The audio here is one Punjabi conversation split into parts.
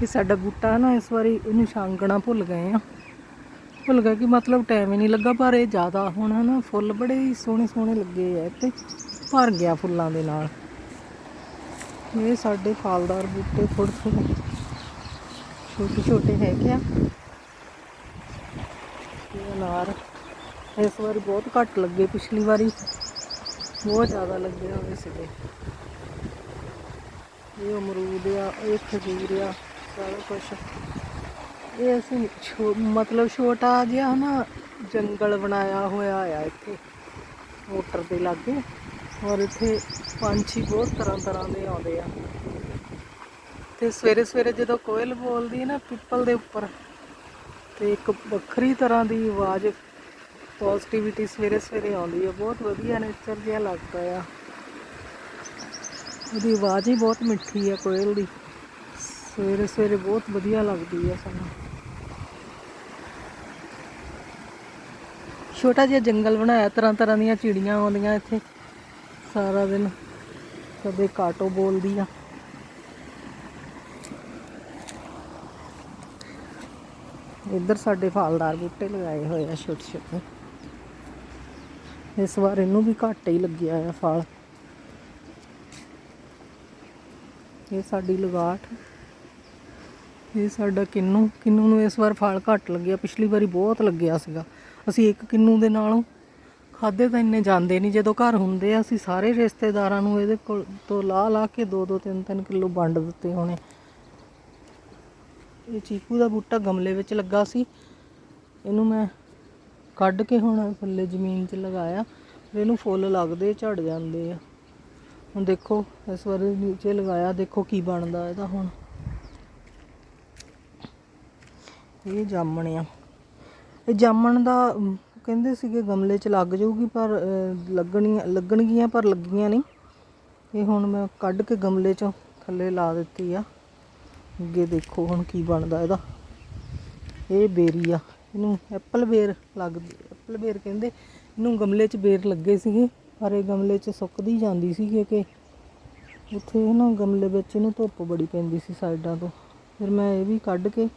ਕਿ ਸਾਡਾ ਬੂਟਾ ਨਾ ਇਸ ਵਾਰੀ ਇਹਨੂੰ ਛਾਂਗਣਾ ਭੁੱਲ ਗਏ ਆ। ਭੁੱਲ ਗਏ ਕਿ ਮਤਲਬ ਟਾਈਮ ਹੀ ਨਹੀਂ ਲੱਗਾ, ਪਰ ਇਹ ਜ਼ਿਆਦਾ ਹੁਣ ਨਾ ਫੁੱਲ ਬੜੇ ਹੀ ਸੋਹਣੇ ਸੋਹਣੇ ਲੱਗੇ ਆ ਤੇ ਭਰ ਗਿਆ ਫੁੱਲਾਂ ਦੇ ਨਾਲ। ਇਹ ਸਾਡੇ ਫਲਦਾਰ ਬੂਟੇ ਥੋੜੇ ਥੋੜੇ ਛੋਟੇ ਛੋਟੇ ਹੈਗੇ ਆ। ਤੇ ਅਨਾਰ ਇਸ ਵਾਰੀ ਬਹੁਤ ਘੱਟ ਲੱਗੇ, ਪਿਛਲੀ ਵਾਰੀ ਬਹੁਤ ਜ਼ਿਆਦਾ ਲੱਗੇ ਹੋਏ ਸੀਗੇ। ਇਹ ਅਮਰੂਦ ਆ, ਇਹ ਖਜੂਰ ਆ। ਸਾਰਾ ਕੁਛ। ਇਹ ਅਸੀਂ ਛੋ- ਮਤਲਬ ਛੋਟਾ ਜਿਹਾ ਨਾ ਜੰਗਲ ਬਣਾਇਆ ਹੋਇਆ ਆ ਇੱਥੇ। ਮੋਟਰ ਦੇ ਲਾਗੇ। ਔਰ ਇੱਥੇ ਪੰਛੀ ਬਹੁਤ ਤਰ੍ਹਾਂ ਤਰ੍ਹਾਂ ਦੇ ਆਉਂਦੇ ਆ। ਤੇ ਸਵੇਰੇ ਸਵੇਰੇ ਜਦੋਂ ਕੋਇਲ ਬੋਲਦੀ ਹੈ ਨਾ ਪਿੱਪਲ ਦੇ ਉੱਪਰ, ਤੇ ਇੱਕ ਵੱਖਰੀ ਤਰ੍ਹਾਂ ਦੀ ਆਵਾਜ਼ ਪੋਜ਼ਿਟਿਵਿਟੀ ਸਵੇਰੇ ਸਵੇਰੇ ਆਉਂਦੀ ਹੈ। ਬਹੁਤ ਵਧੀਆ ਨੇਚਰ ਜਿਹਾ ਲੱਗਦਾ ਆ। ਉਹਦੀ ਆਵਾਜ਼ ਹੀ ਬਹੁਤ ਮਿੱਠੀ ਹੈ ਕੋਇਲ ਦੀ। ਸਵੇਰੇ ਸਵੇਰੇ ਬਹੁਤ ਵਧੀਆ ਲੱਗਦੀ ਹੈ ਸਾਨੂੰ। ਛੋਟਾ ਜਿਹਾ ਜੰਗਲ ਬਣਾਇਆ, ਤਰ੍ਹਾਂ ਤਰ੍ਹਾਂ ਦੀਆਂ ਚਿੜੀਆਂ ਆਉਂਦੀਆਂ ਇੱਥੇ। ਸਾਰਾ ਦਿਨ ਕਦੇ ਕਾਟੋ ਬੋਲਦੀ ਆ। ਇੱਧਰ ਸਾਡੇ ਫਲਦਾਰ ਬੂਟੇ ਲਗਾਏ ਹੋਏ ਆ ਛੋਟੇ ਛੋਟੇ। ਇਸ ਵਾਰ ਇਹਨੂੰ ਵੀ ਘੱਟ ਹੀ ਲੱਗਿਆ ਆ ਫਲ। ਇਹ ਸਾਡੀ ਲਗਾਟ। ਇਹ ਸਾਡਾ ਕਿੰਨੂ ਕਿੰਨੂ ਨੂੰ ਇਸ ਵਾਰ ਫਲ ਘੱਟ ਲੱਗਿਆ। ਪਿਛਲੀ ਵਾਰੀ ਬਹੁਤ ਲੱਗਿਆ ਸੀਗਾ। ਅਸੀਂ ਇੱਕ ਕਿੰਨੂ ਦੇ ਨਾਲੋਂ ਖਾਦੇ ਤਾਂ ਇੰਨੇ ਜਾਂਦੇ ਨਹੀਂ। ਜਦੋਂ ਘਰ ਹੁੰਦੇ ਆ, ਅਸੀਂ ਸਾਰੇ ਰਿਸ਼ਤੇਦਾਰਾਂ ਨੂੰ ਇਹਦੇ ਕੋਲ ਤੋਂ ਲਾ ਲਾ ਕੇ 2 2 3 3 ਕਿਲੋ ਵੰਡ ਦਿੱਤੇ ਹੋਣੇ। ਇਹ ਚੀਕੂ ਦਾ ਬੂਟਾ ਗਮਲੇ ਵਿੱਚ ਲੱਗਾ ਸੀ। ਇਹਨੂੰ ਮੈਂ ਕੱਢ ਕੇ ਹੁਣ ਥੱਲੇ ਜ਼ਮੀਨ 'ਚ ਲਗਾਇਆ। ਇਹਨੂੰ ਫੁੱਲ ਲੱਗਦੇ, ਝੜ ਜਾਂਦੇ ਆ। ਹੁਣ ਦੇਖੋ, ਇਸ ਵਾਰ ਨੀਚੇ ਲਗਾਇਆ। ਦੇਖੋ ਕੀ ਬਣਦਾ ਇਹਦਾ ਹੁਣ। ਇਹ ਜਾਮਣ ਆ। ਇਹ ਜਾਮਣ ਦਾ ਕਹਿੰਦੇ ਸੀਗੇ ਗਮਲੇ 'ਚ ਲੱਗ ਜਾਊਗੀ, ਪਰ ਲੱਗਣੀਆਂ ਲੱਗਣਗੀਆਂ, ਪਰ ਲੱਗੀਆਂ ਨਹੀਂ। ਇਹ ਹੁਣ ਮੈਂ ਕੱਢ ਕੇ ਗਮਲੇ 'ਚੋਂ ਥੱਲੇ ਲਾ ਦਿੱਤੀ ਆ। ਅੱਗੇ ਦੇਖੋ ਹੁਣ ਕੀ ਬਣਦਾ ਇਹਦਾ। ਇਹ ਬੇਰੀ ਆ। ਇਹਨੂੰ ਐਪਲ ਬੇਰ ਲੱਗਦੀ ਐਪਲ ਬੇਰ ਕਹਿੰਦੇ। ਇਹਨੂੰ ਗਮਲੇ 'ਚ ਬੇਰ ਲੱਗੇ ਸੀਗੇ, ਪਰ ਇਹ ਗਮਲੇ 'ਚ ਸੁੱਕਦੀ ਜਾਂਦੀ ਸੀ ਕਿ ਉੱਥੇ ਨਾ ਗਮਲੇ ਵਿੱਚ ਇਹਨੂੰ ਧੁੱਪ ਬੜੀ ਪੈਂਦੀ ਸੀ ਸਾਈਡਾਂ ਤੋਂ। ਫਿਰ ਮੈਂ ਇਹ ਵੀ ਕੱਢ ਕੇ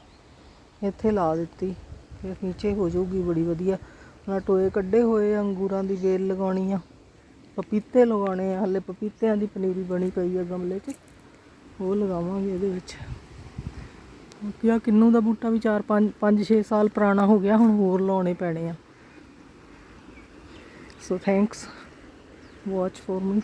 ਇੱਥੇ ਲਾ ਦਿੱਤੀ ਫਿਰ ਨੀਚੇ ਹੋ ਜਾਊਗੀ ਬੜੀ ਵਧੀਆ। ਨਾ ਟੋਏ ਕੱਢੇ ਹੋਏ ਆ, ਅੰਗੂਰਾਂ ਦੀ ਵੇਲ ਲਗਾਉਣੀ ਆ। ਪਪੀਤੇ ਲਗਾਉਣੇ ਆ ਹਲੇ ਪਪੀਤਿਆਂ ਦੀ ਪਨੀਰੀ ਬਣੀ ਪਈ ਆ ਗਮਲੇ 'ਚ। ਉਹ ਲਗਾਵਾਂਗੇ ਇਹਦੇ ਵਿੱਚ। ਕਿਹਾ ਕਿੰਨੂ ਦਾ ਬੂਟਾ ਵੀ 4 5 5 6 ਸਾਲ ਪੁਰਾਣਾ ਹੋ ਗਿਆ ਹੁਣ ਹੋਰ ਲਾਉਣੇ ਪੈਣੇ ਆ। So thanks watch for me